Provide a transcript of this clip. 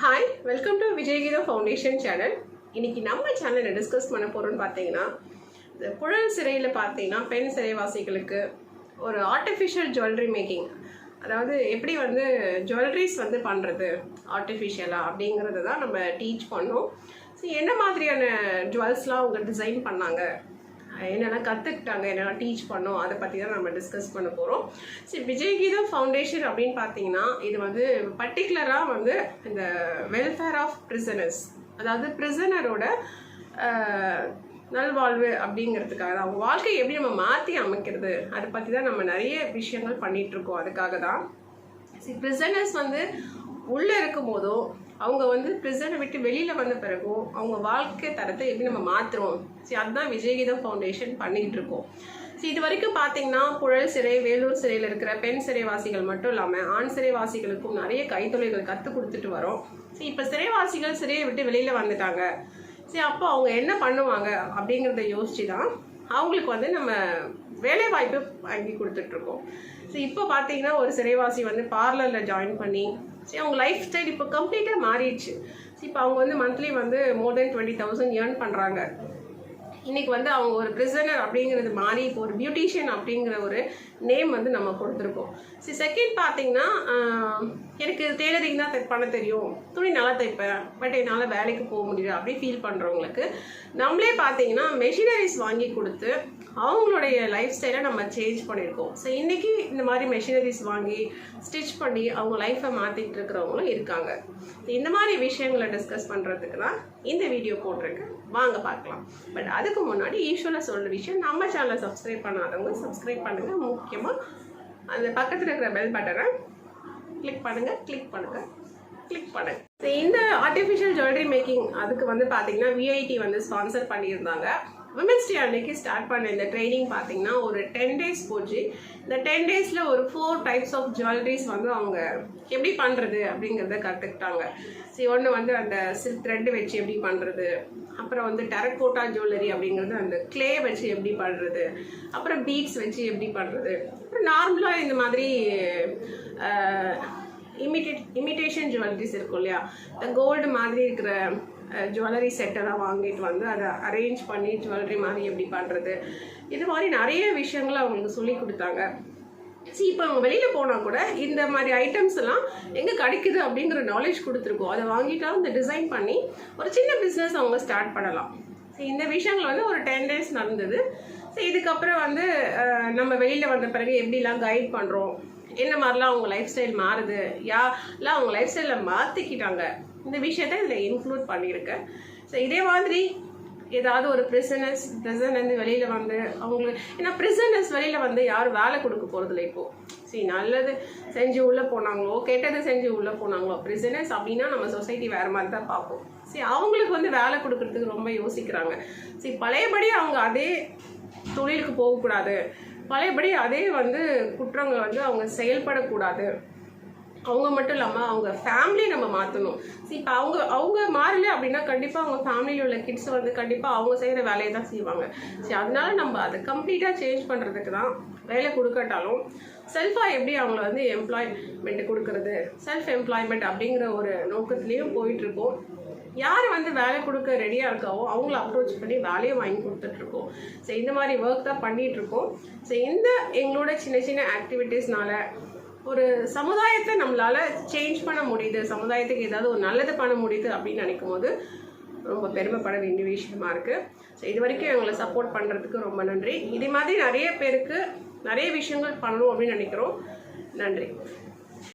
Hi welcome to Vijayageetha foundation channel இன்னைக்கு நம்ம சேனலில் டிஸ்கஸ் பண்ண போகிறோம்னு பார்த்தீங்கன்னா இந்த புழல் சிறையில் பார்த்தீங்கன்னா பெண் சிறைவாசிகளுக்கு ஒரு ஆர்டிஃபிஷியல் ஜுவல்லரி மேக்கிங் அதாவது எப்படி வந்து ஜுவல்லரிஸ் வந்து பண்ணுறது ஆர்டிஃபிஷியலாக அப்படிங்கிறத தான் நம்ம டீச் பண்ணோம். ஸோ என்ன மாதிரியான ஜுவல்ஸ்லாம் அவங்க டிசைன் பண்ணாங்க? என்னெல்லாம் கற்றுக்கிட்டாங்க என்னெல்லாம் டீச் பண்ணோம் அதை பற்றி தான் நம்ம டிஸ்கஸ் பண்ண போகிறோம் சரி விஜயகீதம் ஃபவுண்டேஷன் அப்படின்னு பார்த்தீங்கன்னா இது வந்து பர்டிகுலராக வந்து இந்த வெல்ஃபேர் ஆஃப் பிரிசனர்ஸ் அதாவது பிரிசனரோட நல்வாழ்வு அப்படிங்கிறதுக்காக தான். அவங்க வாழ்க்கையை எப்படி நம்ம மாற்றி அமைக்கிறது அதை பற்றி தான் நம்ம நிறைய விஷயங்கள் பண்ணிகிட்ருக்கோம் இருக்கோம். அதுக்காக தான். சரி பிரிசனர்ஸ் வந்து உள்ளே இருக்கும் போதோ அவங்க வந்து பிரிசனை விட்டு வெளியில் வந்த பிறகும் அவங்க வாழ்க்கை தரத்தை எப்படி நம்ம மாற்றுறோம் சரி அதுதான் விஜயகீதம் ஃபவுண்டேஷன் பண்ணிக்கிட்டு இருக்கோம். ஸோ இது வரைக்கும் பார்த்தீங்கன்னா புழல் சிறை வேலூர் சிறையில் இருக்கிற பெண் சிறைவாசிகள் மட்டும் இல்லாமல் ஆண் சிறைவாசிகளுக்கும் நிறைய கைத்தொழில்கள் கற்றுக் கொடுத்துட்டு வரோம். ஸோ இப்போ சிறைவாசிகள் சிறையை விட்டு வெளியில் வந்துட்டாங்க. சரி அப்போ அவங்க என்ன பண்ணுவாங்க அப்படிங்கிறத யோசிச்சு தான் அவங்களுக்கு வந்து நம்ம வேலை வாய்ப்பு வாங்கி கொடுத்துட்ருக்கோம் ஸோ இப்போ பார்த்தீங்கன்னா ஒரு சிறைவாசி வந்து பார்லரில் ஜாயின் பண்ணி சரி அவங்க லைஃப் ஸ்டைல் இப்போ கம்ப்ளீட்டாக மாறிடுச்சு. ஸோ இப்போ அவங்க வந்து மந்த்லி வந்து more than twenty thousand earn பண்ணுறாங்க இன்னைக்கு வந்து அவங்க ஒரு பிரிசனர் அப்படிங்கிறது மாறி இப்போ ஒரு பியூட்டிஷியன் அப்படிங்கிற ஒரு நேம் வந்து நம்ம கொடுத்துருக்கோம். சரி செகண்ட் பார்த்தீங்கன்னா எனக்கு டெய்லரிங் தான் பண்ண தெரியும். துணி நல்லா தைப்பேன். பட் என்னால் வேலைக்கு போக முடியல. அப்படி ஃபீல் பண்ணுறவங்களுக்கு நம்மளே பார்த்தீங்கன்னா மெஷினரிஸ் வாங்கி கொடுத்து அவங்களுடைய லைஃப் ஸ்டைலை நம்ம சேஞ்ச் பண்ணியிருக்கோம். ஸோ இன்றைக்கி இந்த மாதிரி மெஷினரிஸ் வாங்கி ஸ்டிச் பண்ணி அவங்க லைஃப்பை மாற்றிட்டு இருக்கிறவங்களும் இருக்காங்க. இந்த மாதிரி விஷயங்களை டிஸ்கஸ் பண்ணுறதுக்கு தான் இந்த வீடியோ போட்டிருக்கேன் வாங்க பார்க்கலாம். பட் அதுக்கு முன்னாடி யூஸ்வலாக சொல்கிற விஷயம் நம்ம சேனலை சப்ஸ்கிரைப் பண்ணாதவங்க சப்ஸ்கிரைப் பண்ணுங்கள் முக்கியமாக அந்த பக்கத்தில் இருக்கிற பெல் பட்டனை கிளிக் பண்ணுங்கள் கிளிக் பண்ணுங்கள் கிளிக் பண்ணுங்கள் இந்த ஆர்டிஃபிஷியல் ஜுவல்லரி மேக்கிங் அதுக்கு வந்து பார்த்தீங்கன்னா விஐடி வந்து ஸ்பான்சர் பண்ணியிருந்தாங்க. விமென்ஸ் டே அன்னைக்கு ஸ்டார்ட் பண்ண இந்த ட்ரைனிங் பார்த்தீங்கன்னா ஒரு டென் டேஸ் போச்சு. இந்த டென் டேஸில் ஒரு ஃபோர் டைப்ஸ் ஆஃப் ஜுவல்லரிஸ் வந்து அவங்க எப்படி பண்ணுறது அப்படிங்கிறத கற்றுக்கிட்டாங்க சரி ஒன்று வந்து அந்த சில்க் த்ரெட்டு வச்சு எப்படி பண்ணுறது அப்புறம் வந்து டெரக்கோட்டா ஜுவல்லரி அப்படிங்கிறது அந்த க்ளே வச்சு எப்படி பண்ணுறது அப்புறம் பீட்ஸ் வச்சு எப்படி பண்ணுறது அப்புறம் நார்மலாக இந்த மாதிரி இமிட்டேட் இமிட்டேஷன் ஜுவல்லரிஸ் இருக்கும் இல்லையா? இந்த கோல்டு மாதிரி இருக்கிற ஜுவல்லரி செட்டெல்லாம் வாங்கிட்டு வந்து அதை அரேஞ்ச் பண்ணி ஜுவல்லரி மாதிரி எப்படி பண்ணுறது இது மாதிரி நிறைய விஷயங்களை அவங்களுக்கு சொல்லி கொடுத்தாங்க. ஸோ இப்போ அவங்க வெளியில் போனால் கூட இந்த மாதிரி ஐட்டம்ஸ் எல்லாம் எங்கே கிடைக்குது அப்படிங்கிற நாலேஜ் கொடுத்துருக்கோம். அதை வாங்கிட்டா அந்த டிசைன் பண்ணி ஒரு சின்ன பிஸ்னஸ் அவங்க ஸ்டார்ட் பண்ணலாம். ஸோ இந்த விஷயங்கள் வந்து ஒரு டென் டேஸ் நடந்தது. ஸோ இதுக்கப்புறம் வந்து நம்ம வெளியில் வந்த பிறகு எப்படிலாம் கைட் பண்ணுறோம் என்ன மாதிரிலாம் அவங்க லைஃப் ஸ்டைல் மாறுது? யாரெல்லாம் அவங்க லைஃப் ஸ்டைலில் மாற்றிக்கிட்டாங்க இந்த விஷயத்த இதில் இன்க்ளூட் பண்ணியிருக்கேன் ஸோ இதே மாதிரி ஏதாவது ஒரு பிரிசனர்ஸ் பிரிசன்லேருந்து வெளியில் வந்து அவங்களுக்கு ஏன்னா பிரிசனர்ஸ் வெளியில் வந்து யாரும் வேலை கொடுக்க போகிறதில்ல இப்போது சரி நல்லது செஞ்சு உள்ளே போனாங்களோ கெட்டது செஞ்சு உள்ளே போனாங்களோ பிரிசனர்ஸ் அப்படின்னா நம்ம சொசைட்டி வேறு மாதிரி தான் பார்ப்போம். சரி அவங்களுக்கு வந்து வேலை கொடுக்கறதுக்கு ரொம்ப யோசிக்கிறாங்க. சரி பழையபடி அவங்க அதே தொழிலுக்கு போகக்கூடாது. பழையபடி அதே வந்து குற்றங்கள் வந்து அவங்க செயல்படக்கூடாது. அவங்க மட்டும் இல்லாமல் அவங்க ஃபேமிலி நம்ம மாற்றணும் ஸோ இப்போ அவங்க அவங்க மாறல அப்படின்னா கண்டிப்பாக அவங்க ஃபேமிலியில் உள்ள கிட்ஸ் வந்து கண்டிப்பாக அவங்க செய்கிற வேலையை தான் செய்வாங்க. சரி அதனால நம்ம அதை கம்ப்ளீட்டாக சேஞ்ச் பண்ணுறதுக்கு தான் வேலை கொடுக்கட்டாலும் செல்ஃபாக எப்படி அவங்கள வந்து எம்ப்ளாய்மெண்ட் கொடுக்கறது செல்ஃப் எம்ப்ளாய்மெண்ட் அப்படிங்கிற ஒரு நோக்கத்துலேயும் போயிட்டுருக்கோம் யார் வந்து வேலை கொடுக்க ரெடியாக இருக்காவோ அவங்கள அப்ரோச் பண்ணி வேலையை வாங்கி கொடுத்துட்ருக்கோம் ஸோ இந்த மாதிரி ஒர்க் தான் பண்ணிகிட்ருக்கோம் ஸோ இந்த எங்களோட சின்ன சின்ன ஆக்டிவிட்டீஸ்னால ஒரு சமுதாயத்தை நம்மளால் சேஞ்ச் பண்ண முடியுது சமுதாயத்துக்கு ஏதாவது ஒரு நல்லது பண்ண முடியுது அப்படின்னு நினைக்கும் போது ரொம்ப பெருமைப்பட வேண்டிய விஷயமா இருக்குது ஸோ இது வரைக்கும் எங்களை சப்போர்ட் பண்ணுறதுக்கு ரொம்ப நன்றி. இதே மாதிரி நிறைய பேருக்கு நிறைய விஷயங்கள் பண்ணணும் அப்படின்னு நினைக்கிறோம். நன்றி.